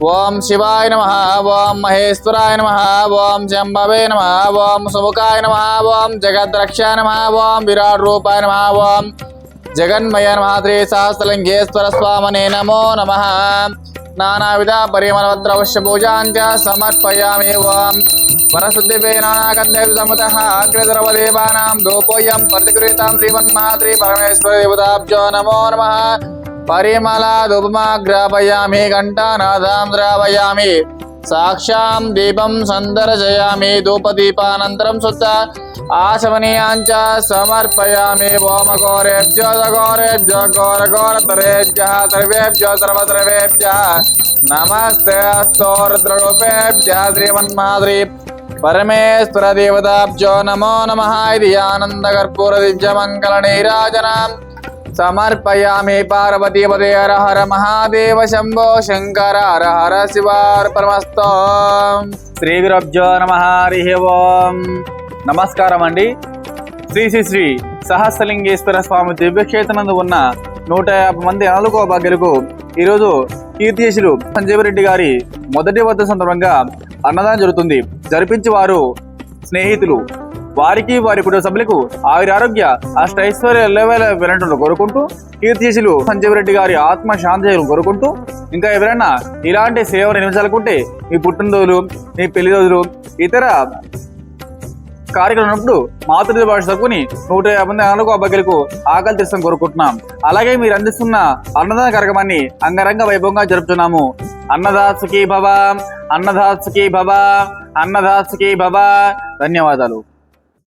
ఓం శివాయ నమ ఓం మహేశ్వరాయ నమ ఓం శంభవే నమ ఓం సుముఖాయ నమ ఓం జగద్రక్షాయ నమ ఓం విరాట్ రూపాయ నమ ఓం జగన్మయ నమ శ్రీ సహస్రలింగేశ్వర స్వామనే నమో నమ. నానావిధ పరిమళవద్రవశ్య పూజాంచ సమర్పయామి ఓం. వరశుద్ధిపే నానాకందే సముతః అగ్రద్రవదేవానాం దోపోయం ప్రతిగృహీతాం శ్రీమన్మహాత్రి పరమేశ్వర దేవతాభ్యో నమో నమ. परिमलादुपमाग्रापयामि घण्टानादां द्रावयामि। साक्षां दीपं सन्दर्शयामि, धूपदीपानन्तरं सुत आशमनीयाञ्च समर्पयामि। ओमघोरेभ्यो घोरघोरतरेभ्यः सर्वेभ्यो सर्वसर्वेभ्यः नमस्ते स्तोरुद्ररूपेभ्यः श्रीमन्माद्री परमेश्वरदेवताभ्यो नमो नमः इति आनन्दकर्पूरदिव्यमङ्गलनीराजनाम्। సమర్పయామి పార్వతీపదే హర హర మహాదేవ శంభో శంకర హర హర శివార్పణమస్తో శ్రీ గురబ్జో నమ హరి ఓం. నమస్కారం అండి. శ్రీ శ్రీ శ్రీ సహస్రలింగేశ్వర స్వామి దివ్యక్షేత్రనందు ఉన్న నూట యాభై మంది అనలుకో భాగ్యులకు ఈరోజు కీర్తిశులు సంజీవ రెడ్డి గారి మొదటి వద్ద సందర్భంగా అన్నదానం జరుగుతుంది. జరిపించి వారు స్నేహితులు. వారికి వారి కుటుంబ సభ్యులకు ఆవిరి ఆరోగ్య అష్టైశ్వర్య కోరుకుంటూ కీర్తిశులు సంజీవ్ రెడ్డి గారి ఆత్మ శాంతి కోరుకుంటూ ఇంకా ఎవరైనా ఇలాంటి సేవలు నిర్మించాలనుకుంటే మీ పుట్టినరోజులు మీ పెళ్ళి రోజులు ఇతర కార్యక్రమం ఉన్నప్పుడు మాతృ భాష తక్కువని నూట యాభై మంది నాలుగు అబ్బాయిలకు ఆకలి తీర్చడం కోరుకుంటున్నాం. అలాగే మీరు అందిస్తున్న అన్నదాన కార్యక్రమాన్ని అంగరంగ వైభవంగా జరుపుతున్నాము. అన్నదాసుకి భవ అన్నదాసుకి భవ అన్నదాసుకి భవ. ధన్యవాదాలు.